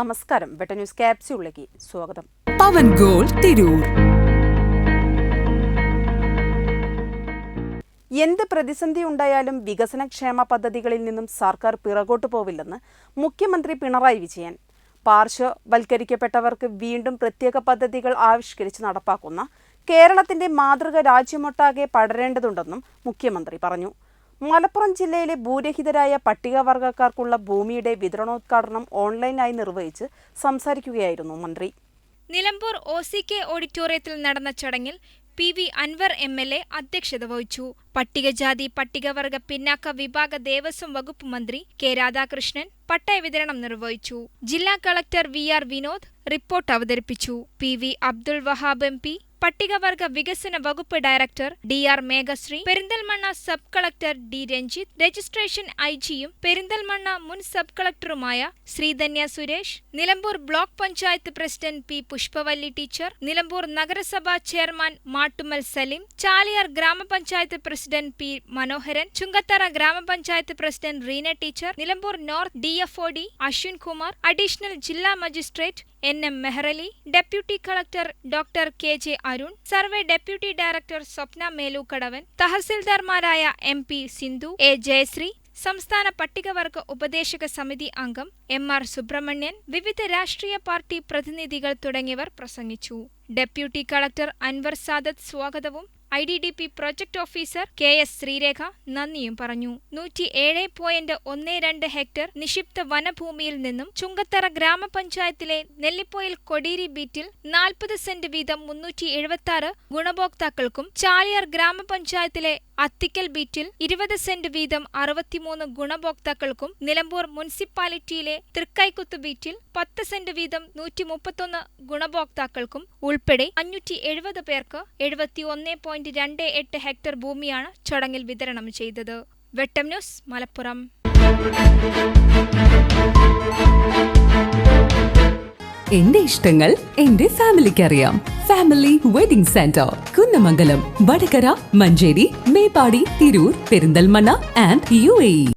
നമസ്കാരം. വെട്ട ന്യൂസ് ക്യാപ്സ്യൂളിലേക്ക് സ്വാഗതം. പവൻ ഗോൾ തിരൂർ. എന്ത് പ്രതിസന്ധി ഉണ്ടായാലും വികസനക്ഷേമ പദ്ധതികളിൽ നിന്നും സർക്കാർ പിറകോട്ട് പോവില്ലെന്ന് മുഖ്യമന്ത്രി പിണറായി വിജയൻ. പാർശ്വവൽക്കരിക്കപ്പെട്ടവർക്ക് വീണ്ടും പ്രത്യേക പദ്ധതികൾ ആവിഷ്കരിച്ച് നടപ്പാക്കുന്ന കേരളത്തിന്റെ മാതൃക രാജ്യമൊട്ടാകെ പടരേണ്ടതുണ്ടെന്നും മുഖ്യമന്ത്രി പറഞ്ഞു. മലപ്പുറം ജില്ലയിലെ ഭൂരഹിതരായ പട്ടികവർഗക്കാർക്കുള്ള ഭൂമിയുടെ വിതരണോദ്ഘാടനം ഓൺലൈനായി നിർവഹിച്ച് സംസാരിക്കുകയായിരുന്നു മന്ത്രി. നിലമ്പൂർ ഒ സി കെ ഓഡിറ്റോറിയത്തിൽ നടന്ന ചടങ്ങിൽ P V Anvar M L A അധ്യക്ഷത വഹിച്ചു. പട്ടികജാതി പട്ടികവർഗ പിന്നാക്ക വിഭാഗ ദേവസ്വം വകുപ്പ് മന്ത്രി കെ രാധാകൃഷ്ണൻ പട്ടയ വിതരണം നിർവഹിച്ചു. ജില്ലാ collector V R Vinod report അവതരിപ്പിച്ചു. P V Abdul Wahab M P പട്ടികവർഗ വികസന വകുപ്പ് director D R Meghashree Perinthalmanna sub collector D Ranjith registration I ജിയും പെരിന്തൽമണ്ണ മുൻ sub കളക്ടറുമായ Sreedhanya Suresh Nilambur block panchayat president P Pushpavalli teacher Nilambur നഗരസഭാ chairman Mattumal Saleem Chaliyar ഗ്രാമപഞ്ചായത്ത് president P Manoharan Chungathara ഗ്രാമപഞ്ചായത്ത് president Reena teacher Nilambur north D F O D Ashwin Kumar additional ജില്ലാ magistrate N M Mehrali deputy collector doctor K J Arun survey deputy director Swapna Melukkadavan തഹസിൽദാർമാരായ M P Sindhu A Jayasree സംസ്ഥാന പട്ടികവർഗ ഉപദേശക സമിതി അംഗം M R Subramanian വിവിധ രാഷ്ട്രീയ party പ്രതിനിധികൾ തുടങ്ങിയവർ പ്രസംഗിച്ചു. ഡെപ്യൂട്ടി കളക്ടർ അൻവർ സാദത്ത് സ്വാഗതവും I D D P project officer K S Sreerekha നന്ദിയും പറഞ്ഞു. നൂറ്റി ഏഴ് പോയിന്റ് ഒന്ന് രണ്ട് ഹെക്ടർ നിക്ഷിപ്ത വനഭൂമിയിൽ നിന്നും ചുങ്കത്തറ ഗ്രാമപഞ്ചായത്തിലെ നെല്ലിപ്പോയിൽ കൊടീരി ബീറ്റിൽ നാൽപ്പത് സെന്റ് വീതം മുന്നൂറ്റി എഴുപത്തി ആറ് ഗുണഭോക്താക്കൾക്കും ചാലിയാർ ഗ്രാമപഞ്ചായത്തിലെ അത്തിക്കൽ ബീറ്റിൽ ഇരുപത് സെന്റ് വീതം അറുപത്തിമൂന്ന് ഗുണഭോക്താക്കൾക്കും നിലമ്പൂർ മുനിസിപ്പാലിറ്റിയിലെ തൃക്കൈക്കുത്ത് ബീറ്റിൽ പത്ത് സെന്റ് വീതം നൂറ്റി മുപ്പത്തൊന്ന് ഗുണഭോക്താക്കൾക്കും ഉൾപ്പെടെ അഞ്ഞൂറ്റി എഴുപത് പേർക്ക് എഴുപത്തി ഒന്ന് പോയിന്റ് രണ്ട് എട്ട് ഹെക്ടർ ഭൂമിയാണ് ചടങ്ങിൽ വിതരണം ചെയ്തത്. വെട്ടം ന്യൂസ് മലപ്പുറം. എന്റെ ഇഷ്ടങ്ങൾ എന്റെ ഫാമിലിക്ക് അറിയാം family wedding centre. Kunnamangalam Vadakara Manjeri Meppadi Tirur Perinthalmanna and UAE